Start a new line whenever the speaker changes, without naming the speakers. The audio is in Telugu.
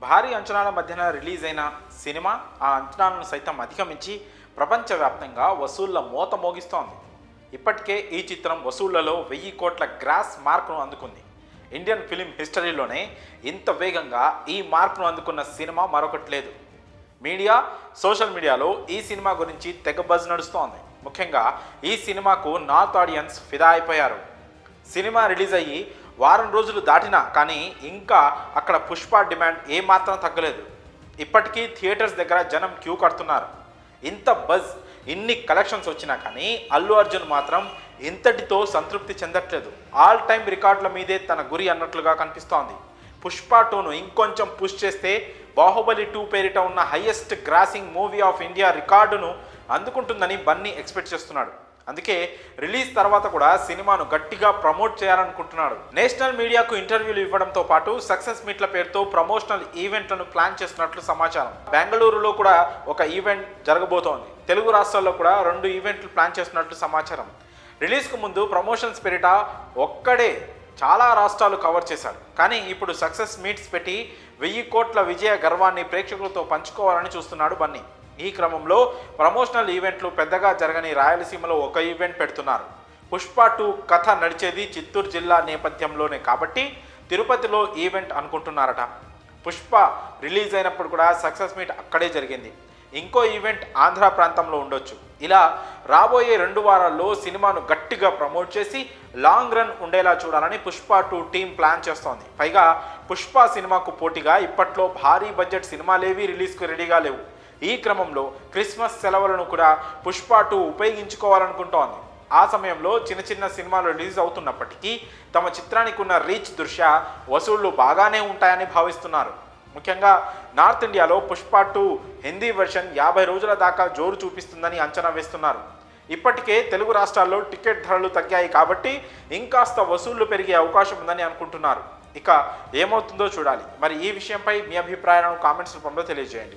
భారీ అంచనాల మధ్యన రిలీజ్ అయిన సినిమా ఆ అంచనాలను సైతం అధిగమించి ప్రపంచవ్యాప్తంగా వసూళ్ళ మోత మోగిస్తోంది. ఇప్పటికే ఈ చిత్రం వసూళ్ళలో వెయ్యి కోట్ల గ్రాస్ మార్క్ను అందుకుంది. ఇండియన్ ఫిలిం హిస్టరీలోనే ఇంత వేగంగా ఈ మార్క్ను అందుకున్న సినిమా మరొకటి లేదు. మీడియా సోషల్ మీడియాలో ఈ సినిమా గురించి తెగ బజ్ నడుస్తోంది. ముఖ్యంగా ఈ సినిమాకు నార్త్ ఆడియన్స్ ఫిదా అయిపోయారు. సినిమా రిలీజ్ అయ్యి వారం రోజులు దాటినా కానీ ఇంకా అక్కడ పుష్ప డిమాండ్ ఏమాత్రం తగ్గలేదు. ఇప్పటికీ థియేటర్స్ దగ్గర జనం క్యూ కడుతున్నారు. ఇంత బజ్ ఇన్ని కలెక్షన్స్ వచ్చినా కానీ అల్లు అర్జున్ మాత్రం ఇంతటితో సంతృప్తి చెందట్లేదు. ఆల్ టైమ్ రికార్డుల మీదే తన గురి అన్నట్లుగా కనిపిస్తోంది. పుష్ప టూను ఇంకొంచెం పుష్ చేస్తే బాహుబలి టూ పేరిట ఉన్న highest grossing movie of India రికార్డును అందుకుంటుందని బన్నీ ఎక్స్పెక్ట్ చేస్తున్నాడు. అందుకే రిలీజ్ తర్వాత కూడా సినిమాను గట్టిగా ప్రమోట్ చేయాలనుకుంటున్నాడు. నేషనల్ మీడియాకు ఇంటర్వ్యూలు ఇవ్వడంతో పాటు సక్సెస్ మీట్ల పేరుతో ప్రమోషనల్ ఈవెంట్లను ప్లాన్ చేస్తున్నట్లు సమాచారం. బెంగళూరులో కూడా ఒక ఈవెంట్ జరగబోతోంది. తెలుగు రాష్ట్రాల్లో కూడా రెండు ఈవెంట్లు ప్లాన్ చేస్తున్నట్లు సమాచారం. రిలీజ్కు ముందు ప్రమోషన్స్ పేరిట ఒక్కడే చాలా రాష్ట్రాలు కవర్ చేశాడు. కానీ ఇప్పుడు సక్సెస్ మీట్స్ పెట్టి వెయ్యి కోట్ల విజయ గర్వాన్ని ప్రేక్షకులతో పంచుకోవాలని చూస్తున్నాడు బన్నీ. ఈ క్రమంలో ప్రమోషనల్ ఈవెంట్లు పెద్దగా జరగని రాయలసీమలో ఒక ఈవెంట్ పెడుతున్నారు. పుష్ప టూ కథ నడిచేది చిత్తూరు జిల్లా నేపథ్యంలోనే కాబట్టి తిరుపతిలో ఈవెంట్ అనుకుంటున్నారట. పుష్ప రిలీజ్ అయినప్పుడు కూడా సక్సెస్ మీట్ అక్కడే జరిగింది. ఇంకో ఈవెంట్ ఆంధ్ర ప్రాంతంలో ఉండొచ్చు. ఇలా రాబోయే రెండు వారాల్లో సినిమాను గట్టిగా ప్రమోట్ చేసి లాంగ్ రన్ ఉండేలా చూడాలని పుష్ప టూ టీం ప్లాన్ చేస్తోంది. పైగా పుష్ప సినిమాకు పోటీగా ఇప్పట్లో భారీ బడ్జెట్ సినిమాలేవి రిలీజ్కు రెడీగా లేవు. ఈ క్రమంలో క్రిస్మస్ సెలవులను కూడా పుష్ప టూ ఉపయోగించుకోవాలనుకుంటోంది. ఆ సమయంలో చిన్న చిన్న సినిమాలు రిలీజ్ అవుతున్నప్పటికీ తమ చిత్రానికి ఉన్న రీచ్ దృష్ట్యా వసూళ్ళు బాగానే ఉంటాయని భావిస్తున్నారు. ముఖ్యంగా నార్త్ ఇండియాలో పుష్ప టూ హిందీ వెర్షన్ యాభై రోజుల దాకా జోరు చూపిస్తుందని అంచనా వేస్తున్నారు. ఇప్పటికే తెలుగు రాష్ట్రాల్లో టికెట్ ధరలు తగ్గాయి కాబట్టి ఇంకాస్త వసూళ్ళు పెరిగే అవకాశం ఉందని అనుకుంటున్నారు. ఇక ఏమవుతుందో చూడాలి. మరి ఈ విషయంపై మీ అభిప్రాయాలను కామెంట్స్ రూపంలో తెలియజేయండి.